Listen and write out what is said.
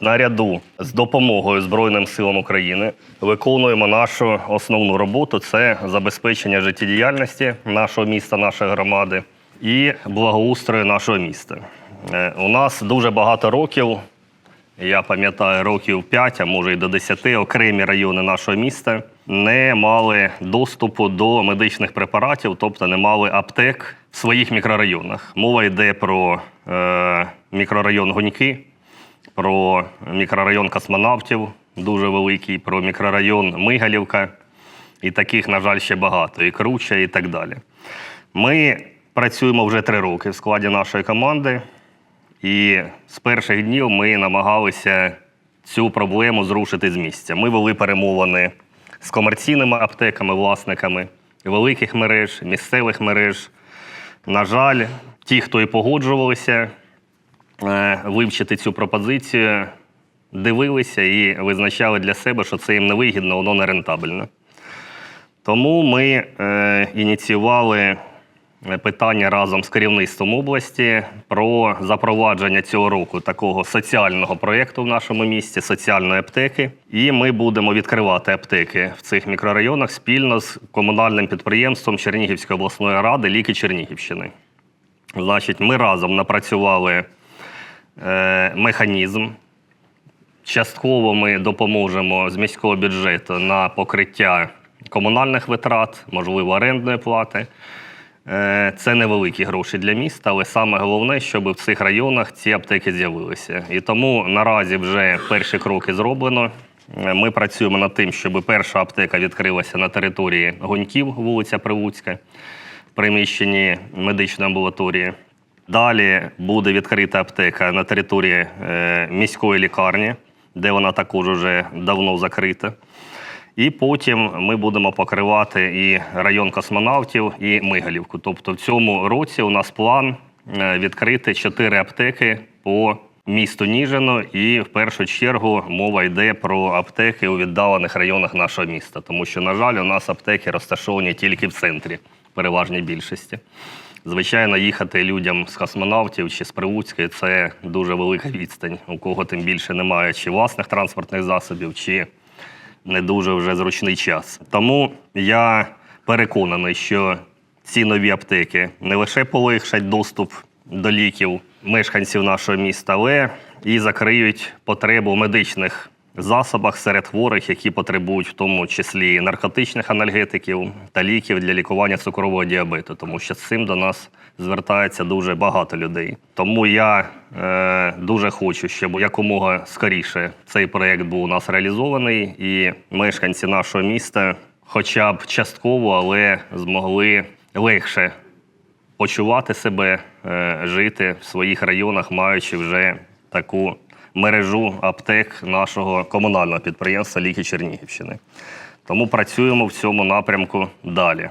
Наряду з допомогою Збройним силам України виконуємо нашу основну роботу це забезпечення життєдіяльності нашого міста, нашої громади і благоустрою нашого міста. Е, У нас дуже багато років, я пам'ятаю, років 5, а може й до 10, окремі райони нашого міста не мали доступу до медичних препаратів, тобто не мали аптек в своїх мікрорайонах. Мова йде про е, мікрорайон Гоньки, про мікрорайон космонавтів, дуже великий, про мікрорайон Мигалівка. І таких, на жаль, ще багато, і Круча, і так далі. Ми працюємо вже три роки в складі нашої команди, і з перших днів ми намагалися цю проблему зрушити з місця. Ми вели перемовини з комерційними аптеками, власниками великих мереж, місцевих мереж. На жаль, ті, хто і погоджувалися, вивчити цю пропозицію, дивилися і визначали для себе, що це їм невигідно, воно не рентабельно. Тому ми е, ініціювали е, питання разом з керівництвом області про запровадження цього року такого соціального проєкту в нашому місті, соціальної аптеки. І ми будемо відкривати аптеки в цих мікрорайонах спільно з комунальним підприємством Чернігівської обласної ради Ліки Чернігівщини. Значить, ми разом напрацювали е, механізм. Частково ми допоможемо з міського бюджету на покриття комунальних витрат, можливо, орендної плати. Е, Це невеликі гроші для міста, але саме головне, щоб в цих районах ці аптеки з'явилися. І тому наразі вже перші кроки зроблено. Е, Ми працюємо над тим, щоб перша аптека відкрилася на території Гоньків, вулиця Привуцька, в приміщенні медичної амбулаторії. Далі буде відкрита аптека на території е, міської лікарні, де вона також вже давно закрита. І потім ми будемо покривати і район космонавтів, і Мигалівку. Тобто в цьому році у нас план е, відкрити чотири аптеки по місту Ніжино. І в першу чергу мова йде про аптеки у віддалених районах нашого міста. Тому що, на жаль, у нас аптеки розташовані тільки в центрі, в переважній більшості. Звичайно, їхати людям з космонавтів чи з Привуцької це дуже велика відстань, у кого тим більше немає чи власних транспортних засобів, чи не дуже вже зручний час. Тому я переконаний, що ці нові аптеки не лише полегшать доступ до ліків мешканців нашого міста, але і закриють потребу медичних засобах серед хворих, які потребують в тому числі наркотичних анальгетиків та ліків для лікування цукрового діабету, тому що з цим до нас звертається дуже багато людей. Тому я е, дуже хочу, щоб якомога скоріше цей проєкт був у нас реалізований, і мешканці нашого міста, хоча б частково, але змогли легше почувати себе, е, жити в своїх районах, маючи вже таку мережу аптек нашого комунального підприємства Ліки Чернігівщини. Тому працюємо в цьому напрямку далі.